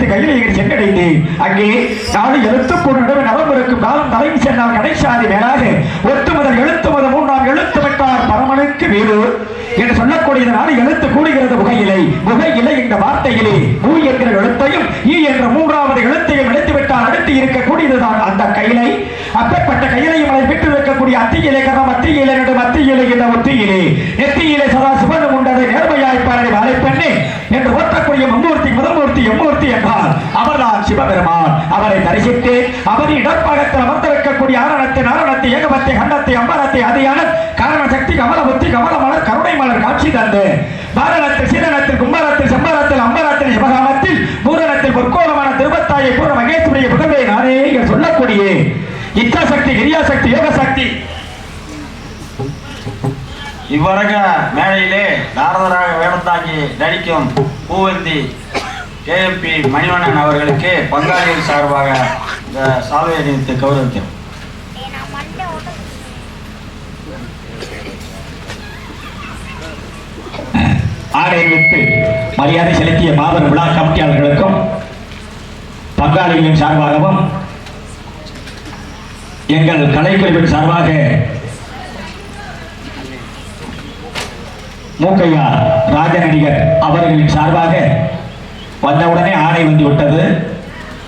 எடுத்து கையில் சென்றடைந்தேன் அங்கே நாலு எழுத்து பொருள் நடுவே நலம் இருக்கும் காலம் தலைமை சென்றால் கடைசாதி மேலாக ஒத்து முதல் எழுத்து முதல் மூன்றாம் எழுத்து விட்டார் பரமனுக்கு வீடு என்று சொல்லக்கூடிய எழுத்து கூடுகிறது புகையிலை. புகையிலை என்ற வார்த்தையிலே பூ என்கிற எழுத்தையும் ஈ என்ற மூன்றாவது எழுத்தையும் கட்டி இருக்கக்கூடியதுதான். அந்த கையிலை அப்பேற்பட்ட கையிலை அதை விட்டு இருக்கக்கூடிய அத்தியிலே கர மத்தியிலே நடும் அத்தியிலே இந்த ஒத்தியிலே. நெத்தியிலே சதா சுபந்தம் உண்டதை நேர்மையாய் பாரடி வாழைப்பெண்ணே என்று ஓட்டக்கூடிய மும்மூர்த்தி முதமூர்த்தி எம்மூர்த்தி என்றால் அவர்தான் சிவபெருமான். அவரை தரிசித்து அவரின் இடப்பாகத்தில் அமர்ந்திருக்கக்கூடிய ஆரணத்தை நாரணத்தை ஏகபத்தை கண்டத்தை அம்பரத்தை அதியான காரண சக்தி கமல புத்தி கமல மலர் கருணை மலர் காட்சி தந்து பாரணத்தில் சீதனத்தில் கும்பல திருவத்தாயை பூர்ண மகேஸ்வரிய புகழை நானே சொல்லக்கூடிய இச்சாசக்தி கிரியாசக்தி யோகசக்தி. இவ்வரக மேடையிலே நாரதராக வேடந்தாங்கி நடிக்கும் பூவந்தி கேஎம்பி மணிவண்ணன் அவர்களுக்கு பங்காளிகள் சார்பாக இந்த சால்வை அணிவித்து கௌரவிக்கிறோம் விட்டு மரியாதை செலுத்திய மாபெரும் விழா கமிட்டியாளர்களுக்கும் பங்காளிகளின் சார்பாகவும் எங்கள் கலைக்குழுவின் சார்பாக மூக்கையா ராஜநடிகர் அவர்களின் சார்பாக வந்தவுடனே ஆடை வந்துவிட்டது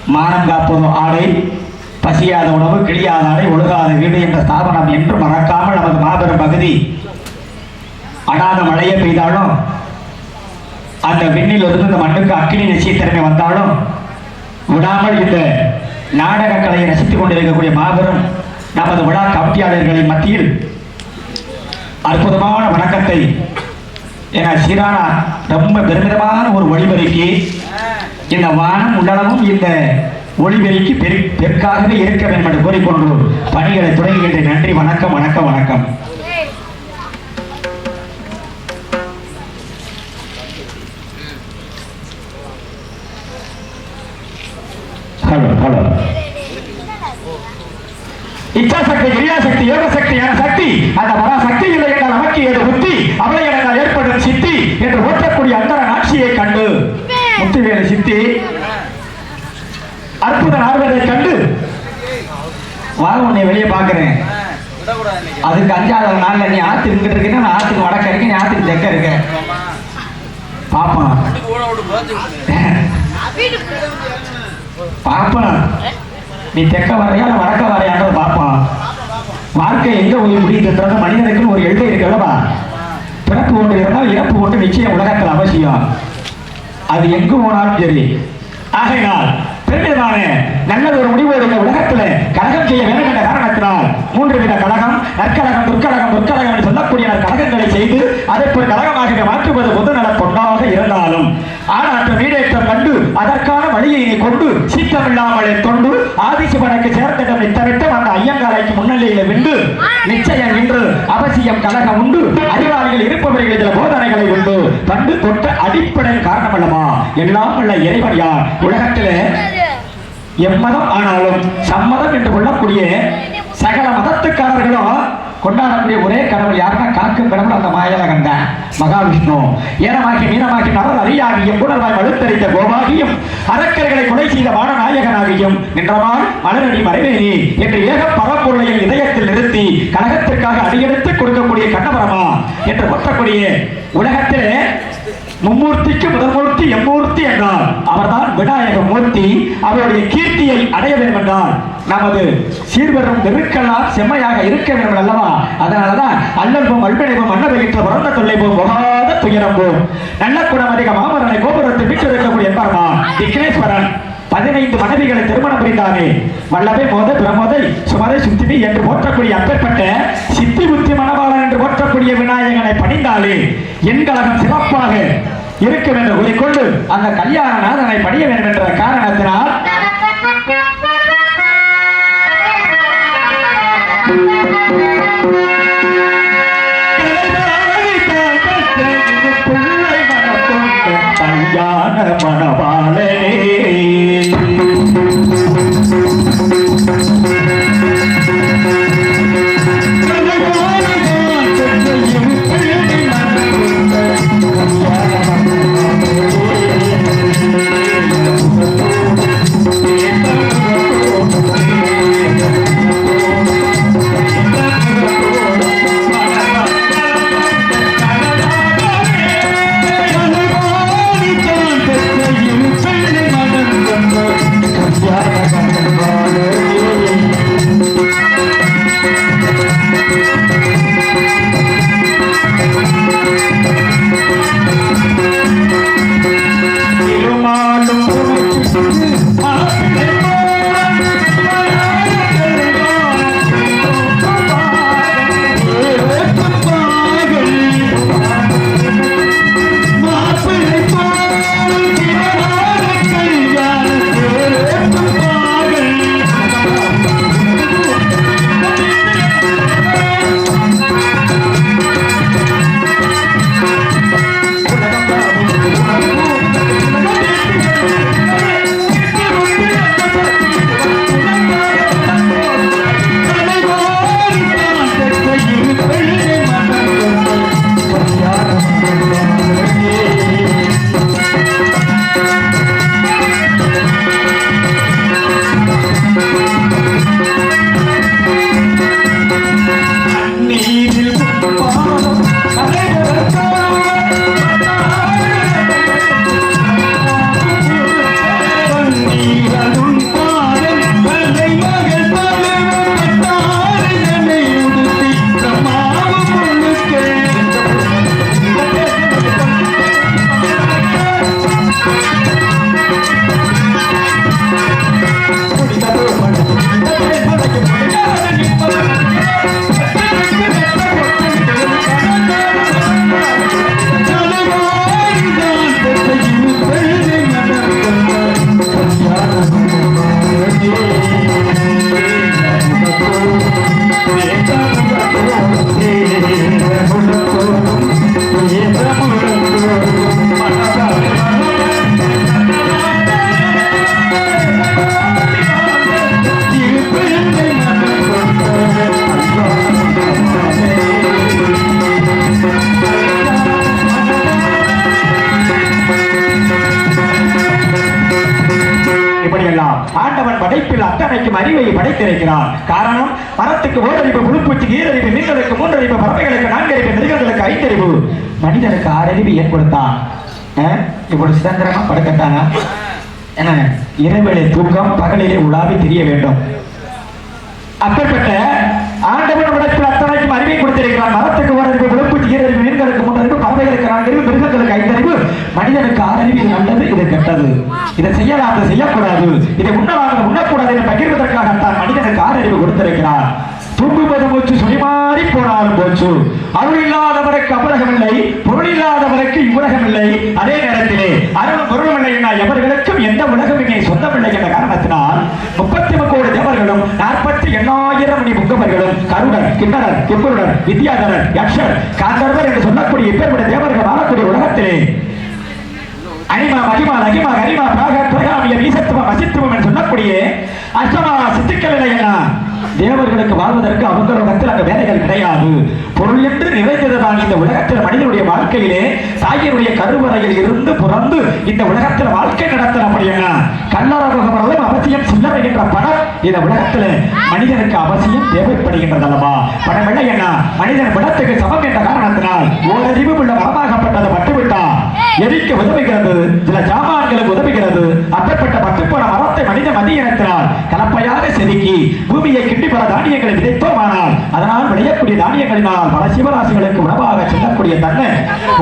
மானம் காப்பது ஆடை பசியாத உணவு கிழியாத ஆடை ஒழுகாத வீடு என்ற ஸ்தாபனம் என்று மறக்காமல் நமது மாபெரும் பகுதி அடாத மழையே பெய்தாலும் அந்த விண்ணில் இருந்து இந்த மண்ணுக்கு அக்கினி நிச்சயத்திறமை வந்தாலும் விடாமல் இந்த நாடக கலையை ரசித்துக் கொண்டிருக்கக்கூடிய மாபெரும் நமது விழா கமிட்டியாளர்களின் மத்தியில் அற்புதமான வணக்கத்தை என சீரானா ரொம்ப பெருமிதமான ஒரு ஒளிபெருக்கி இந்த வானம் உள்ளளவும் இந்த ஒளிபெருக்கி பெரு பெருக்காகவே இருக்க வேண்டும் என்று கூறிக்கொண்டு பணிகளை தொடங்குகின்ற நன்றி வணக்கம் வணக்கம் வணக்கம். அதுக்கு அஞ்சாவது நாள்ல நீ ஆத்துக்கு இங்கிட்டு இருக்கீங்கன்னா நான் ஆத்துக்கு வடக்க இருக்கேன் நீ ஆத்துக்கு தெக்க இருக்க. பாப்போம் பாப்போம் நீ தெக்க வரையா இல்ல வடக்க வரையான்றத பாப்போம் வாழ்க்கை எங்க போய் முடியுதுன்றது மனிதனுக்கு ஒரு எல்லை இருக்குல்லவா பிறப்பு ஒன்று இருந்தால் இறப்பு ஒன்று நிச்சயம் உலகத்தில் அவசியம். அது எங்கு போனாலும் சரி. ஆகையினால் பெருமிதமான நல்ல ஒரு முடிவு இந்த உலகத்துல கழகம் செய்ய வேண்டும் என்ற காரணத்தினால் மூன்று வித கழகம் நற்கழகம் துர்க்கழகம் துர்க்கழகம் என்று சொல்லக்கூடிய கழகங்களை செய்து அதை ஒரு கழகமாக மாற்றுவது பொது நல பொன்னாக இருந்தாலும் ஆனால் வீடேற்றம் கண்டு அதற்கான வழியை நீ கொண்டு சீற்றமில்லாமலே கொண்டு ஆதிசிவனுக்கு சேர்த்திடம் நித்தமிட்டும் அந்த ஐயங்காரைக்கு முன்னிலையில விண்டு நிச்சயம் இன்று அவசியம் கழகம் உண்டு. அறிவாளிகள் இருப்பவர்கள் இதில் போதனைகளை உண்டு. பண்டு தொட்ட அடிப்படை காரணம் அல்லவா எல்லாம் உள்ள இறைவன் யார்? உலகத்திலே எம்மதம் ஆனாலும் சம்மதம் என்று கொள்ளக்கூடிய சகல மதத்துக்காரர்களும் கொண்டாடக்கூடிய ஒரே கடவுள் யாருன்னா காக்கும் கடவுள் அந்த மாயலகன் தான் மகாவிஷ்ணு. ஏனமாகி மீனமாகி நரர் அறியாகியும் புனர்வாய் வலுத்தறிந்த கோபாகியும் அரக்கர்களை கொலை செய்த வானநாயகனாகியும் நின்றமால் மலரடி மறைவேணி என்று ஏக பரப்பொருளையும் இதயத்தில் நிறுத்தி கழகத்திற்காக அடியெடுத்து கொடுக்கக்கூடிய கண்ணபரமா என்று ஒற்றக்கூடிய உலகத்திலே மும்மூர்த்திக்கு முதல் மூர்த்தி எம்மூர்த்தி என்றார். அவர்தான் விநாயக மூர்த்தி. அவருடைய கீர்த்தியை அடைய வேண்டும் என்றார் நமது சீர்வரும் நெருக்கலாம் செம்மையாக இருக்க வேண்டும் அல்லவா அதனாலதான் அல்லல்போம் அல்பிணைவும் அன்னவகிற்ற பிறந்த தொல்லை போம் போகாத துயரம் போம் நல்ல குணம் அதிக மாமரனை கோபுரத்தில் வீட்டில் இருக்கக்கூடிய என்பார்மா? விக்னேஸ்வரன். பதினைந்து மனைவிகளை திருமணம் புரிந்தாரே வல்லவை மோத பிரமோதை சுமதை சுத்தினி என்று போற்றக்கூடிய அப்பேற்பட்ட சித்தி புத்தி மணவாளன் என்று போற்றக்கூடிய விநாயகனை பணிந்தாலே எண்கலகம் சிறப்பாக இருக்கும் என்று கூறிக்கொண்டு அந்த கல்யாணநாதனை பணிய வேண்டும் என்ற காரணத்தினால் கல்யாண Música மனிதனுக்கு ஆறறிவு ஏற்படுத்தான். இவ்வளவு சுதந்திரமா படுக்கத்தானா என்ன? இரவிலே தூக்கம் பகலிலே உலாவி தெரிய வேண்டும். அப்பேற்பட்ட ஆண்டவன் உடத்தில் அத்தனைக்கும் அறிவை கொடுத்திருக்கிறான். மரத்துக்கு ஒரு அறிவு விழுப்பு ஈரறிவு மீன்களுக்கு முன்னறிவு பறவைகளுக்கு நான்கறிவு மிருகங்களுக்கு ஐந்தறிவு. மனிதனுக்கு ஆறறிவு நல்லது இது கெட்டது. இதை செய்யலாம் அதை செய்யக்கூடாது. இதை உண்ணலாம் உண்ணக்கூடாது என்று பகிர்வதற்காகத்தான் மனிதனுக்கு ஆறறிவு கொடுத்திருக்கிறார் தூங்குவது மூச்சு சுனிமா போச்சு அருள் இல்லாதவருக்கு அபரகம் இல்லை பொருள் இல்லாதவருக்கு இவ்வுலகம் இல்லை அதே நேரத்திலே அருள் பொருளும் இல்லை என எவர்களுக்கும் எந்த உலகமுமே சொந்தமில்லை என்ற காரணத்தினால் முப்பத்தி முக்கோடி தேவர்களும் நாற்பத்தி எண்ணாயிரம் மணி முகவர்களும் கருடர் கிண்ணரர் கிம்பருடர் வித்யாதரர் யக்ஷர் காந்தர்வர் என்று சொல்லக்கூடிய இப்பேற்பட்ட தேவர்கள் வாழக்கூடிய உலகத்திலே அனிமா மகிமா நகிமா கரிமா பிராக பிரகாமிய வீசத்துவம் அசித்துவம் என்று சொல்லக்கூடிய அஷ்டமா சித்துக்கள் இல்லையா? தேவர்களுக்கு வாழ்வதற்கு அவங்களிடத்தில் அந்த வேலைகள் கிடையாது. பொருள் என்று நிறைந்ததுதான் இந்த உலகத்தில் மனிதனுடைய வாழ்க்கையிலே சாயனுடைய கருவறையில் இருந்து பிறந்து இந்த உலகத்தில் வாழ்க்கை நடத்தல அப்படின்னா கல்லறகுகளும் அவசியம் சில்லறை என்ற பணம் இந்த உலகத்தில் மனிதனுக்கு அவசியம் தேவைப்படுகின்றது அல்லவா பணம் இல்லை என்ன? மனிதன் பணத்துக்கு சமம் என்ற காரணத்தினால் ஓரறிவு உள்ள மரமாகப்பட்டதை பட்டுவிட்டார் எரிக்க உதவுகிறது சில சாமான்களுக்கு உதவுகிறது அப்பேற்பட்ட பட்டுப்போன மரத்தை மனித மதியினத்தினால் கலப்பையாக செதுக்கி பூமியை கிண்டி பல தானியங்களை விதைத்தோமானால் அதனால் விளையக்கூடிய தானியங்களினால் பல சிவராசிகளுக்கு உணவாக செல்லக்கூடிய தன்மை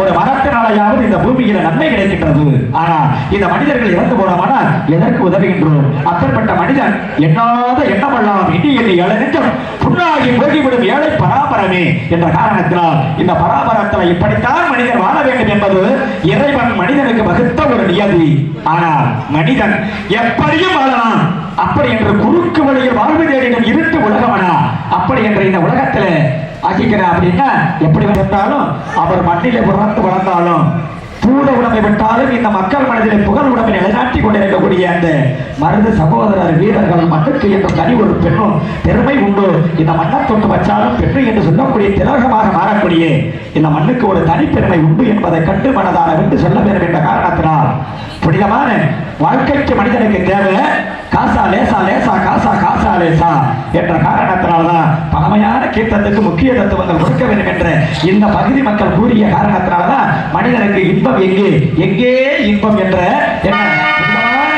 ஒரு மரத்தினாலையாவது இந்த பூமியில நன்மை கிடைக்கின்றது. ஆனால் இந்த மனிதர்கள் இறந்து போனோமானால் எதற்கு உதவுகின்றோம்? அப்பேற்பட்ட மனிதன் எண்ணாத எண்ணமெல்லாம் இடி எண்ணி நெஞ்சம் புண்ணாகி போகிவிடும் ஏழை பராபரமே என்ற காரணத்தினால் இந்த பராபரத்தில் இப்படித்தான் மனிதன் வாழ வேண்டும் என்பது இறைவன் மனிதனுக்கு வகுத்த ஒரு நியதி. ஆனால் மனிதன் எப்படியும் நீயும் வாழலாம். அப்படி என்று குறுக்கு வழியில் வாழ்வு தேடினும் இருட்டு உலகமனா அப்படி என்ற இந்த உலகத்துல அகிக்கிற அப்படின்னா எப்படி வந்தாலும் அவர் மண்ணிலே பிறந்து வளர்ந்தாலும் பூத உடம்பை விட்டாலும் இந்த மக்கள் மனதிலே புகழ் உடம்பை நிலைநாட்டி கொண்டிருக்கக்கூடிய அந்த மருந்து சகோதரர் வீரர்கள் மண்ணுக்கு என்ற தனி ஒரு பெண்ணும் பெருமை உண்டு. இந்த மண்ணை தொட்டு வச்சாலும் பெண்ணு என்று சொல்லக்கூடிய திலகமாக மாறக்கூடிய இந்த மண்ணுக்கு ஒரு தனிப்பெருமை உண்டு என்பதை கண்டு மனதார விட்டு சொல்ல வேண்டும் என்ற காரணத்தினால் புனிதமான வாழ்க்கைக்கு மனிதனுக்கு தேவை காசா லேசா லேசா காசா காசா லேசா என்ற காரணத்தினால்தான் பழமையான முக்கியத்துவங்கள் கொடுக்க வேண்டும் என்ற இந்த பகுதி மக்கள் கூறிய காரணத்தினால்தான் மனிதனுக்கு இன்பம் எங்கே? எங்கே இன்பம் என்ற என்ன?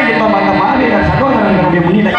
இன்பம் அந்த மாவீரர் சகோதரர்களுடைய முன்னிலை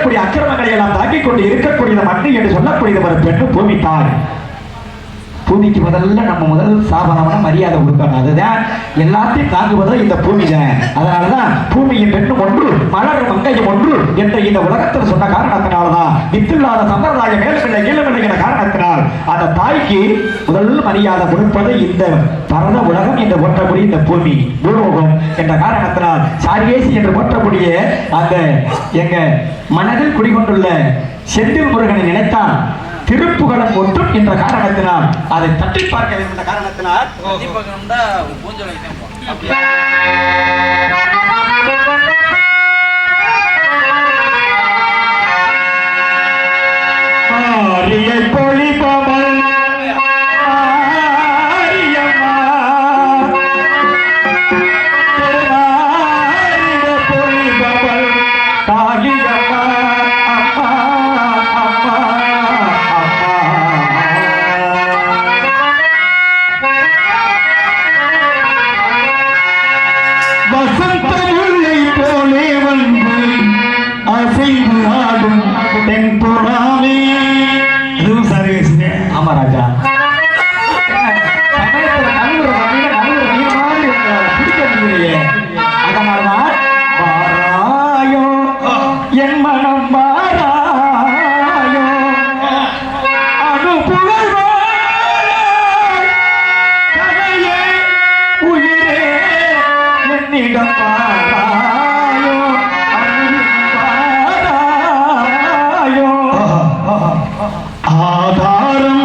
செய்யக்கூடிய அக்கிரமங்களை எல்லாம் தாக்கிக் கொண்டு இருக்கக்கூடிய மண்ணு என்று சொல்லக்கூடியது ஒரு பெண்ணு பூமி தாய் பூமிக்கு முதல்ல நம்ம முதல் சாபனமான மரியாதை கொடுக்கணும். அதுதான் எல்லாத்தையும் தாங்குவதோ இந்த பூமி தான். அதனாலதான் பூமியின் பெண்ணும் ஒன்று மலர் மங்கையும் ஒன்று என்ற இந்த உலகத்தில் சொன்ன காரணத்தினால்தான். வித்தில்லாத சம்பிரதாயம் மேலமில்லை கீழுமில்லை என்ற காரணத்தினால் அந்த தாய்க்கு முதல் மரியாதை கொடுப்பது இந்த பரத உலகம் என்று போற்றக்கூடிய இந்த பூமி பூலோகம் என்ற காரணத்தினால். சாரியேசி என்று போற்றக்கூடிய அந்த எங்க மனதில் குடிகொண்டுள்ள செந்தில் முருகனை நினைத்தான் திருப்புகழம் ஒன்றும் என்ற காரணத்தினால் அதை தட்டி பார்க்க வேண்டும் என்ற காரணத்தினால் ஆதாரம்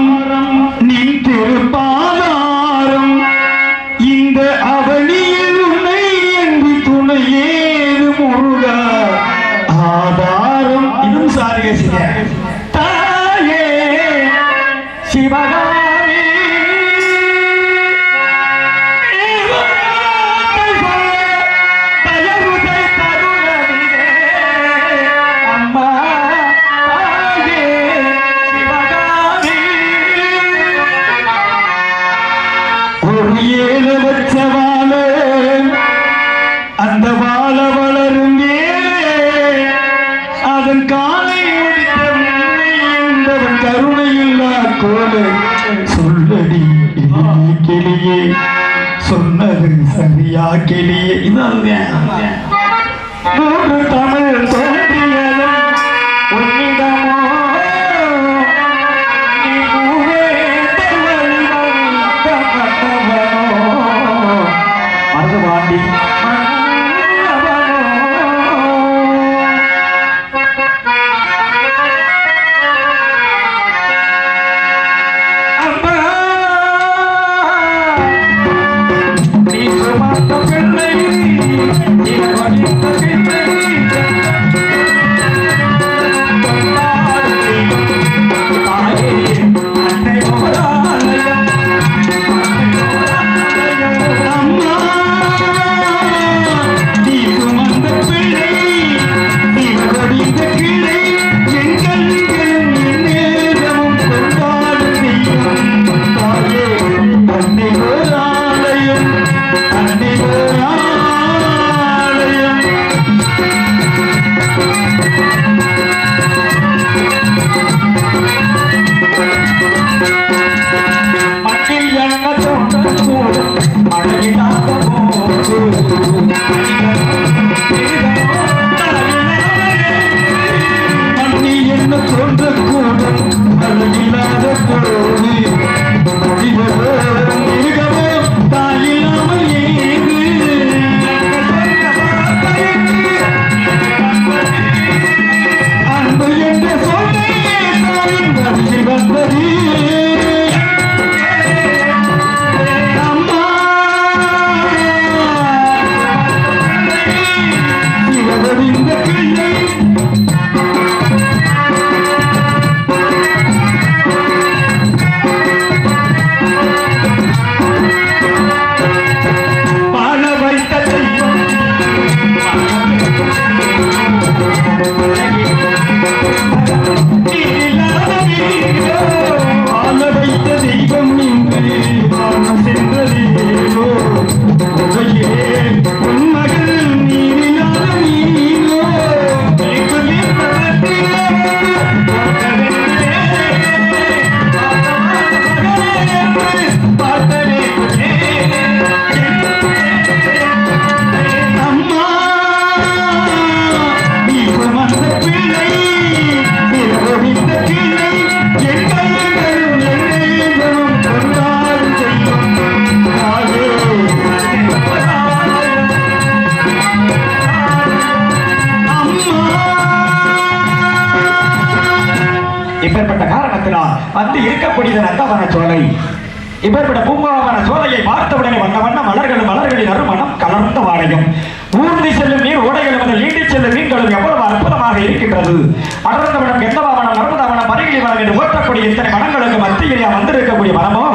Melekkeliğe inan. இப்பேற்பட்ட காரணத்தினால் அந்த இருக்கக்கூடியது நந்தவன சோலை. இப்பேற்பட்ட பூங்காவன சோலையை பார்த்தவுடனே வண்ண வண்ண மலர்களும் மலர்களின் அருமணம் கலர்ந்த வாடையும். ஊர்ந்து செல்லும் நீர் ஓடைகளும் அதில் நீண்டி செல்லும் மீன்களும் எவ்வளவு அற்புதமாக இருக்கின்றது. அடர்ந்த வனம் கெந்தவாவனம் நர்மதாவனம் மருகிலி வனம் என்று ஓட்டக்கூடிய இத்தனை வனங்களுக்கு மத்தியிலே வந்திருக்கக்கூடிய வனமோ?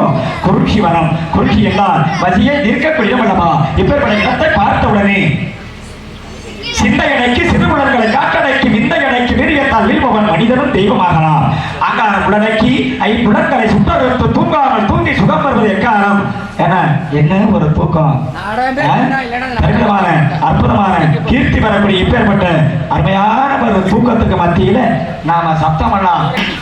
குருட்சி வனம் குருட்சி என்றால் வசியை நிற்கக்கூடிய வனமா? இப்பேற்பட்ட இடத்தை பார்த்தவுடனே சிந்தையடைக்கு சிறுமுடர்களை காட்டடைக்கு விந்தையடைக்கு வீரியத்தால் வீழ்பவன் மனிதனும் தெய்வமாகலாம். அங்கார புலனைக்கு ஐம்புலன்களை சுட்டறுத்து தூங்காமல் தூங்கி சுகம் வருவது எக்காரம் என என்ன ஒரு தூக்கம்? அற்புதமான அற்புதமான கீர்த்தி வரக்கூடிய இப்பேற்பட்ட அருமையான ஒரு தூக்கத்துக்கு மத்தியில நாம சப்தமெல்லாம் இதை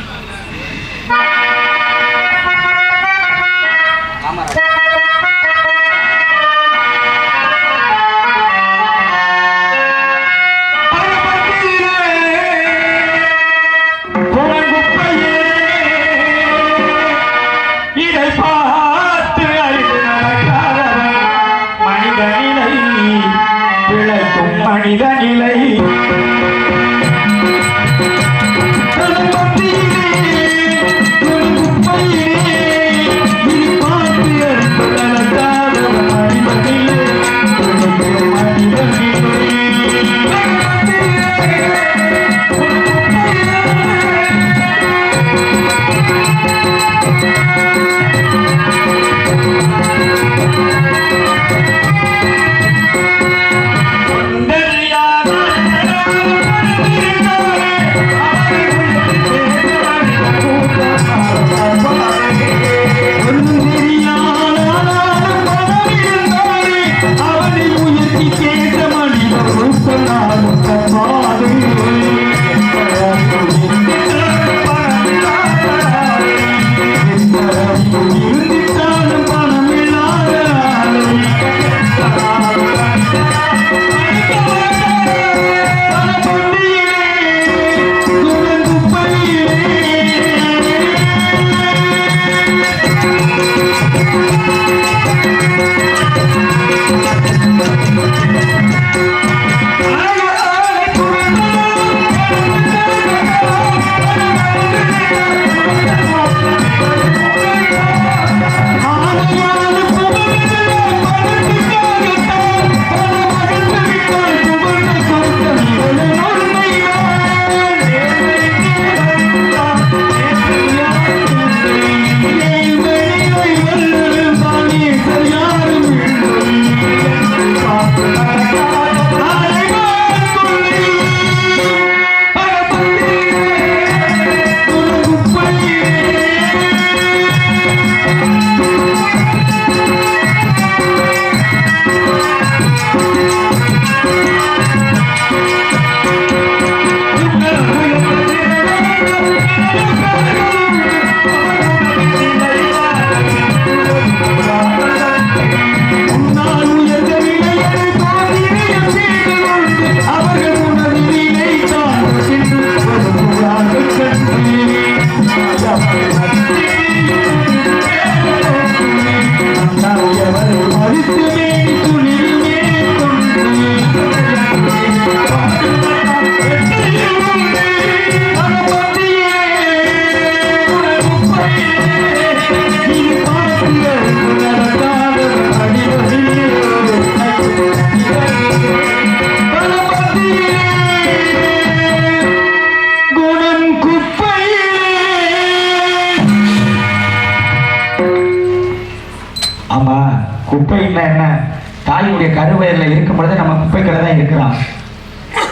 கருவயரில் இருக்கும் பொழுது நம்ம குப்பை கடை தான் இருக்கிறோம்.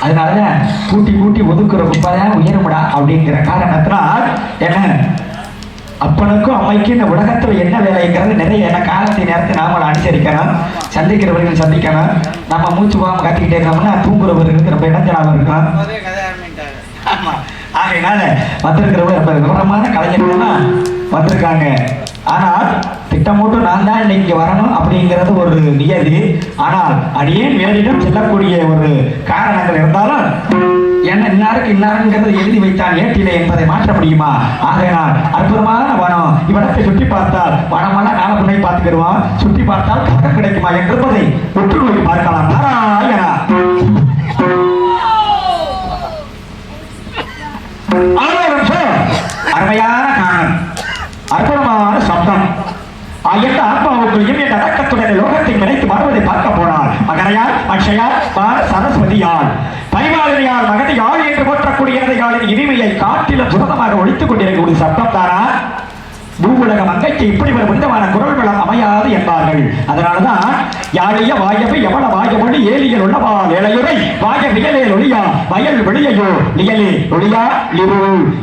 அதனால கூட்டி கூட்டி ஒதுக்குற குப்பை தான் உயரமுடா அப்படிங்கிற காரணத்தினால் என்ன? அப்பனுக்கும் அம்மைக்கும் இந்த உலகத்தில் என்ன வேலைங்கிறது நிறைய என்ன காலத்தை நேரத்தை நாம அனுசரிக்கணும் சந்திக்கிறவர்கள் சந்திக்கணும் நம்ம மூச்சு போகாமல் கத்திக்கிட்டே இருந்தோம்னா தூங்குறவர்களுக்கு ரொம்ப இடைஞ்சலாக இருக்கணும். ஆமாம் ஆகையினால வந்திருக்கிறவங்க ரொம்ப விவரமான கலைஞர்கள்லாம் வந்திருக்காங்க. ஆனால் திட்டமூட்டும் நான் தான் இன்னைக்கு வரணும் அப்படிங்கிறது ஒரு நியதி. ஆனால் அடியேன் வேறிடம் செல்லக்கூடிய ஒரு காரணங்கள் இருந்தாலும் என்ன இன்னாருக்கு இன்னாருங்கிறத எழுதி வைத்தான் ஏட்டிலே என்பதை மாற்ற முடியுமா? ஆகையினால் அற்புதமான வனம். இவ்விடத்தை சுற்றி பார்த்தால் வனமெல்லாம் நாள பார்த்துக்கிடுவான். சுற்றி பார்த்தால் பக்கம் கிடைக்குமா என்பதை உற்று நோக்கி பார்க்கலாம். நாராயணா. ஆறு அற்புதமான சப்தம். எந்த ஆத்மாவுக்குள் என்ற ரத்தத்துடன் லோகத்தை நினைத்து வருவதை பார்க்க போனாள் மகனையார் அக்ஷயார் சரஸ்வதியார். சரஸ்வதியால் பரிமாளினியார் மகதையாள் என்று போற்றக்கூடிய யாழின் இனிமையை காட்டிலும் சுரதமாக ஒழித்துக் கொண்டிருக்கக்கூடிய சப்தம் தானா பூவுலக மங்கைக்கு இப்படி ஒரு புனிதமான குரல் அமையாது என்பார்கள். அதனாலதான் யாழிய வாயவை எவள வாயமொழி ஏலியல் உள்ளவா ஏழையுரை வாய வியலேல் ஒளியா வயல் வெளியையோ நியலே ஒளியா லிரு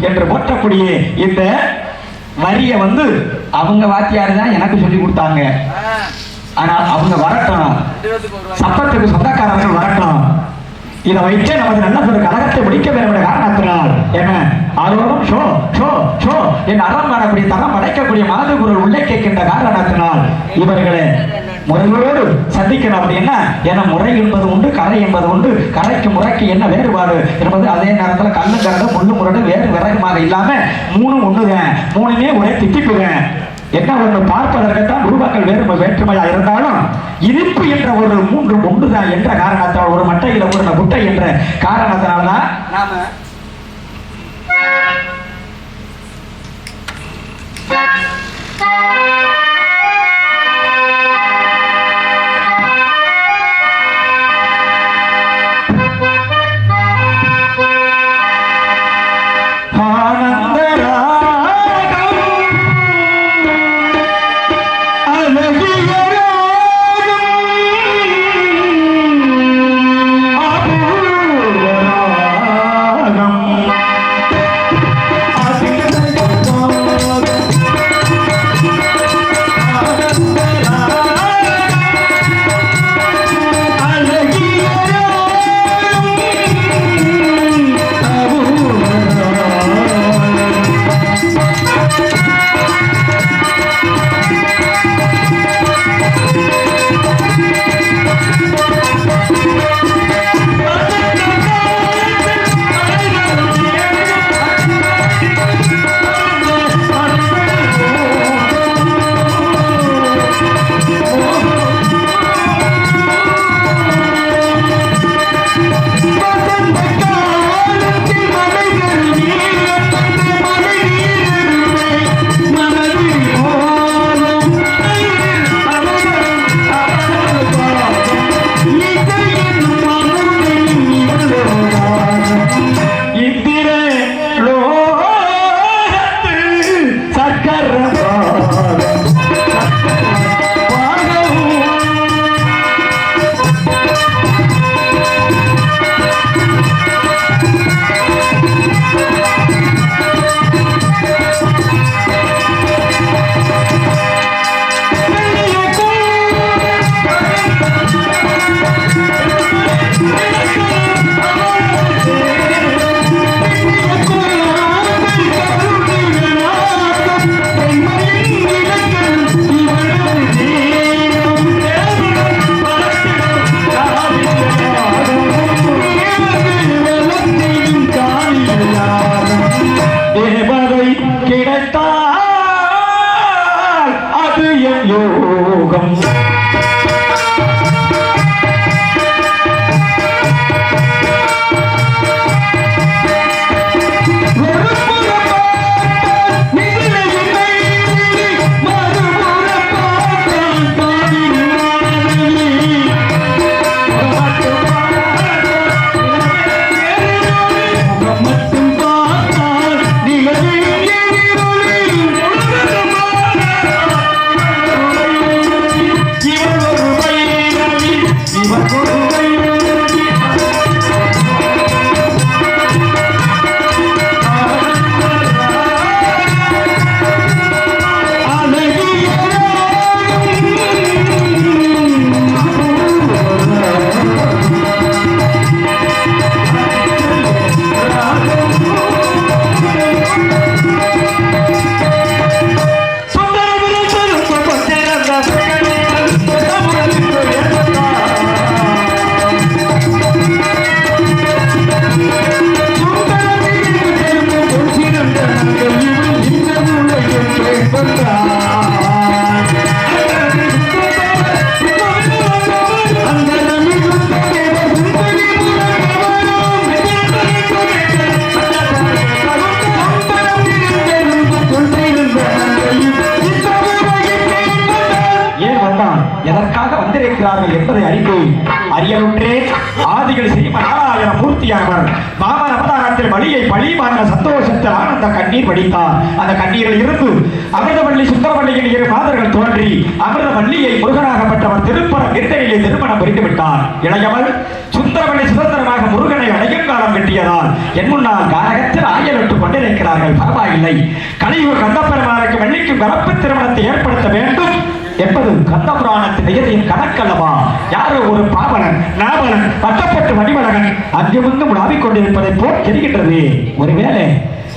என்று போற்றக்கூடிய இந்த வரிய வந்து அவங்க வாத்தியார் தான் எனக்கு சொல்லி கொடுத்தாங்க. ஆனா அவங்க வரட்டும். சத்தத்துக்கு சொந்தக்காரர்கள் வரட்டும். இதை வைத்து நமது நல்ல ஒரு கழகத்தை முடிக்க வேண்டும் காரணத்தினால் என்ன? ஆர்வம் ஷோ ஷோ ஷோ என் அறம் வரக்கூடிய தரம் அடைக்கக்கூடிய மனது குரல் உள்ளே கேட்கின்ற காரணத்தினால் இவர்களை முறையோடு சந்திக்கணும் அப்படின்னா ஏன்னா முறை என்பது உண்டு கரை என்பது உண்டு. கரைக்கு முறைக்கு என்ன வேறுபாடு என்பது அதே நேரத்தில் கல்லு கரடு முள்ளு முரடு வேறு விறகுமாக இல்லாமல் மூணு ஒன்றுங்க மூணுமே ஒரே திட்டிப்புங்க என்ன ஒன்று பார்ப்பதற்குத்தான் உருவங்கள் வேறு வேற்றுமையாக இருந்தாலும் இருப்பு என்ற ஒரு மூன்று ஒன்றுதான் என்ற காரணத்தால் ஒரு மட்டையில் ஒரு குட்டை என்ற காரணத்தினால்தான் நாம ஆனந்த எதற்காக வந்திருக்கிறார்கள் என்பதை அறிந்து அறியலுன்றே ஆதிகள் ஸ்ரீம நாராயண மூர்த்தியானவர். மாமன் அவதாரத்தில் வழியை பழி வாங்க சந்தோஷத்தில் ஆனந்த கண்ணீர் வடித்தார். அந்த கண்ணீரில் இருந்து அமிர்தவள்ளி சுந்தரவள்ளியின் இரு மாதர்கள் தோன்றி அமிர்தவள்ளியை முருகனாகப்பட்டவர் திருப்பரம் இருந்தனிலே திருமணம் புரிந்து விட்டார் இளையவள் சுந்தரவள்ளி சுதந்திரமாக முருகனை அடையும் காலம் வெட்டியதால் என் முன்னால் காரகத்தில் ஆயலிட்டு கொண்டிருக்கிறார்கள். பரவாயில்லை. கலியூர் கந்தப்பெருமானுக்கு வெள்ளிக்கும் கலப்பு திருமணத்தை ஏற்படுத்த வேண்டும். என்பது கந்த புராணத்தின் நியதியின் கணக்கல்லவா? யாரோ ஒரு பாவனன் நாவலன் பட்டப்பட்டு வடிவழகன் அங்கிருந்து உலாவிக் கொண்டிருப்பதை போல் தெரிகின்றது. ஒருவேளை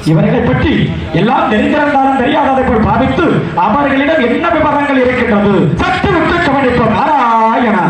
இவர்களை பற்றி எல்லாம் தெரிந்திருந்தாலும் தெரியாததை போல் பாவித்து அவர்களிடம் என்ன விவரங்கள் இருக்கின்றது? சற்று விட்டு கவனிப்போம். நாராயணா.